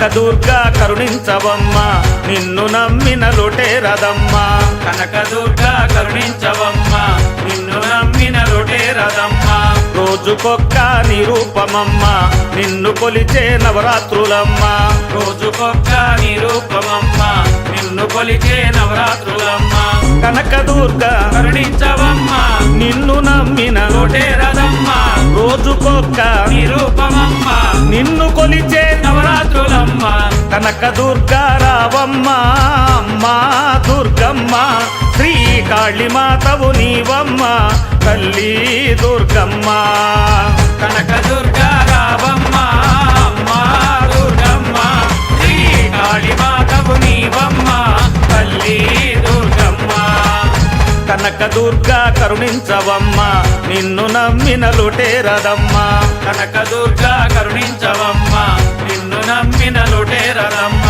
కనకదుర్గ కరుణించవమ్మ నిన్ను నమ్మిన రదమ్మ కనకదుర్గా కరుణించవమ్మ నిన్ను నమ్మిన రదమ్మ రోజుకొక్క నిరూపమమ్మ నిన్ను కొలిచే నవరాత్రులమ్మ. రోజుకొక్క నిరూపమమ్మ నిన్ను కొలిచే నవరాత్రులమ్మ. కనకదుర్గ కరుణించవమ్మ నిన్ను నమ్మిన రదమ్మ రోజుకొక్క నిరూపమమ్మ కనక దుర్గా రావమ్మ అమ్మా దుర్గమ్మ శ్రీ కాళీమాతవు నీవమ్మ తల్లి దుర్గమ్మ. కనక దుర్గా రావమ్మ అమ్మా దుర్గమ్మ శ్రీ కాళీమాతవు నీవమ్మ తల్లి దుర్గమ్మ. కనక దుర్గా కరుణించవమ్మ నిన్ను నమ్మిన రదమ్మ కనక దుర్గా కరుణించవమ్మ నమ్మిన రదమ్మ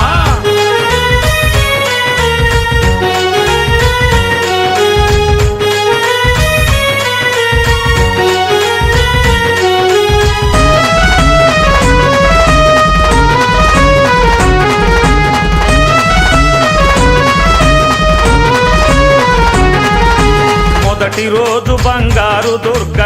మొదటి రోజు బంగారు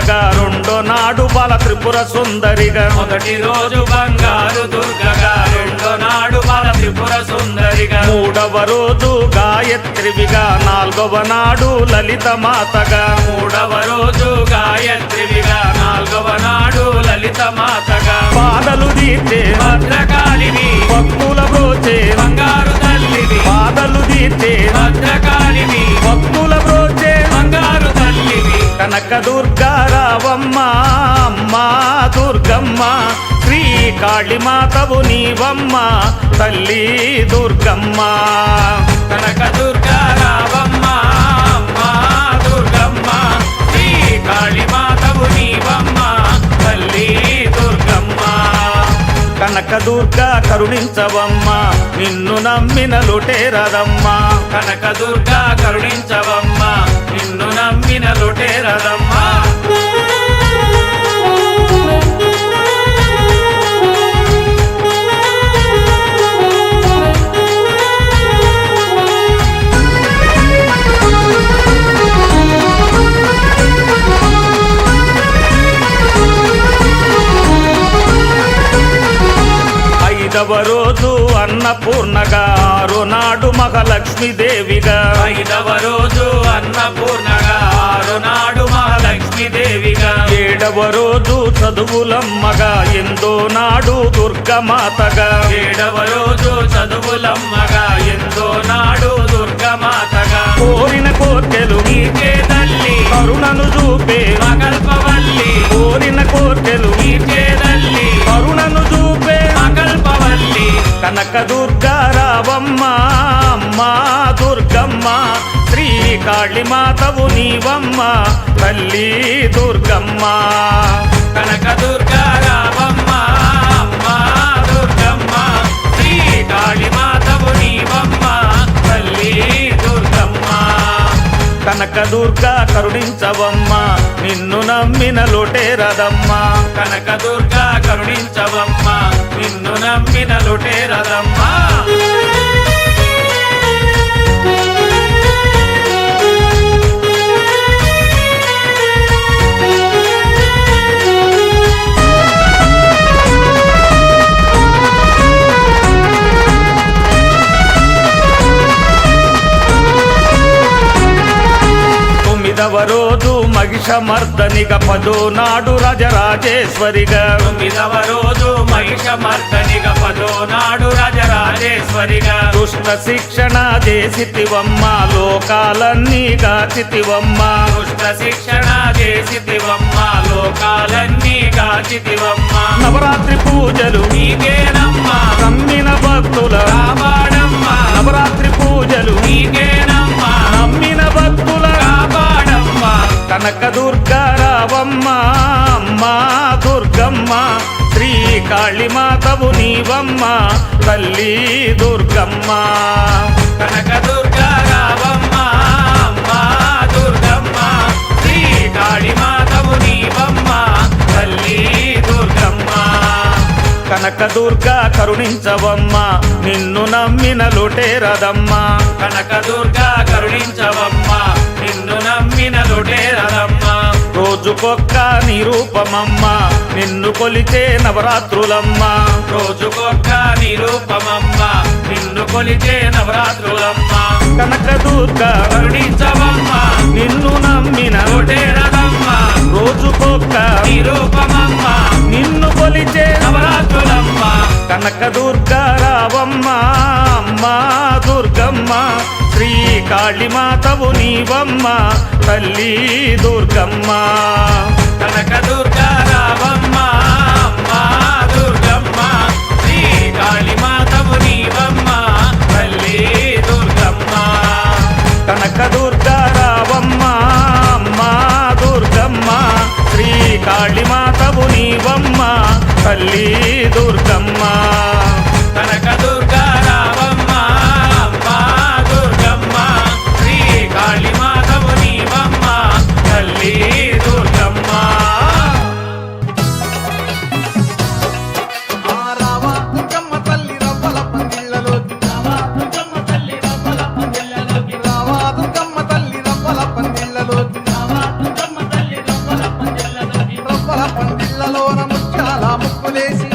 దుర్గగా రెండో నాడు బల త్రిపుర సుందరిగా. మొదటి రోజు బంగారు దుర్గగా రెండో నాడు బల త్రిపుర సుందరిగా. మూడవ రోజు గాయత్రివిగా నాలుగవ నాడు లలిత మాతగా. మూడవ రోజు గాయత్రివిగా నాలుగవ నాడు లలిత మాతగా. బాధలు తీర్చే భద్రకాళిని భక్తుల బ్రోచే. బంగారు తల్లిని బాధలు తీర్చే భద్రకాళిని భక్తుల బ్రోచే బంగారు తల్లిని కనక దుర్గారావమ్మ అమ్మా దుర్గమ్మ. శ్రీ కాళిమాతవు నీవమ్మ తల్లి దుర్గమ్మ. కనక దుర్గారావమ్మ అమ్మా దుర్గమ్మ. శ్రీ కాళిమాతవు నీవమ్మ తల్లి దుర్గమ్మ. కనక దుర్గా కరుణించవమ్మ నిన్ను నమ్మిన రదమ్మ కనక దుర్గా కరుణించవమ్మ నిన్ను నమ్మిన లొటేరదమ్మా. ఐదవ రోజు అన్నపూర్ణగా ఆరు నాడు మహాలక్ష్మీదేవిగా. ఐదవ రోజు అన్నపూర్ణగా ఆరు మహాలక్ష్మీదేవిగా. ఏడవ రోజు చదువులమ్మగా ఎందో నాడు దుర్గమాతగా. ఏడవ రోజు చదువులమ్మగా ఎందో నాడు దుర్గమాతగా. కోరిన కోర్కెలు నీకే తల్లి కరుణను చూపే మకల్పవల్లి. కోరిన కోర్కెలు నీకే తల్లి కరుణను చూపే మకల్పవల్లి. కనక దుర్గా రావమ్మ అమ్మా దుర్గమ్మ శ్రీ కాళీమాతవు నీవమ్మ తల్లి దుర్గమ్మ. కనక దుర్గా రావమ్మ అమ్మా దుర్గమ్మ. శ్రీ కాళీమాతవు నీవమ్మ తల్లి దుర్గమ్మ. కనక దుర్గా కరుణించవమ్మ నిన్ను నమ్మిన రదమ్మ కనక దుర్గా కరుణించవమ్మ నిన్ను నమ్మిన రదమ్మ మహిషమర్దనిగా పదో నాడు రాజరాజేశ్వరిగా. తొమ్మిదవ రోజు మహిషమర్దనిగా పదో నాడు రాజరాజేశ్వరిగా. దుష్ట శిక్షణ చేసితివమ్మ లోకాలన్నీ గాచితివమ్మ దుష్ట శిక్షణ చేసితివమ్మ లోకాలన్నీ కాచితివమ్మ నవరాత్రి పూజలు నీకేనమ్మా. నమ్మిన భక్తుల కాపాడమ్మా నవరాత్రి పూజలు నీకేనమ్మా కనక దుర్గారావమ్మ అమ్మా దుర్గమ్మ శ్రీ కాళీమాతవు నీవమ్మ తల్లి దుర్గమ్మ. కనక దుర్గా రావమ్మ అమ్మా దుర్గమ్మ శ్రీ కాళీమాతవు నీవమ్మ తల్లి దుర్గమ్మ. కనక దుర్గా కరుణించవమ్మ నిన్ను నమ్మిన లొటేరదమ్మ. కనక దుర్గా కరుణించవమ్మ నమ్మిన రోజుకొక్క నిరూపమమ్మ. నిన్ను కొలిచే నవరాత్రులమ్మ. రోజుకొక్క నిరూపమమ్మ. నిన్ను కొలిచే నవరాత్రులమ్మ. కనక దుర్గా కరుణించవమ్మ. నిన్ను నమ్మిన లొటేరదమ్మ రోజుకొక్క నిరూపమమ్మ. నిన్ను కొలిచే నవరాత్రులమ్మ. శ్రీ కాళీమాతవు నీవమ్మ తల్లి దుర్గమ్మ. కనక దుర్గా రావమ్మ దుర్గమ్మ. శ్రీ కాళీమాతవు నీవమ్మ తల్లి దుర్గమ్మ. కనక దుర్గా రావమ్మ అమ్మా దుర్గమ్మ. శ్రీ కాళీమాతవు నీవమ్మ తల్లి దుర్గమ్మ. చాలా ముక్కులేసి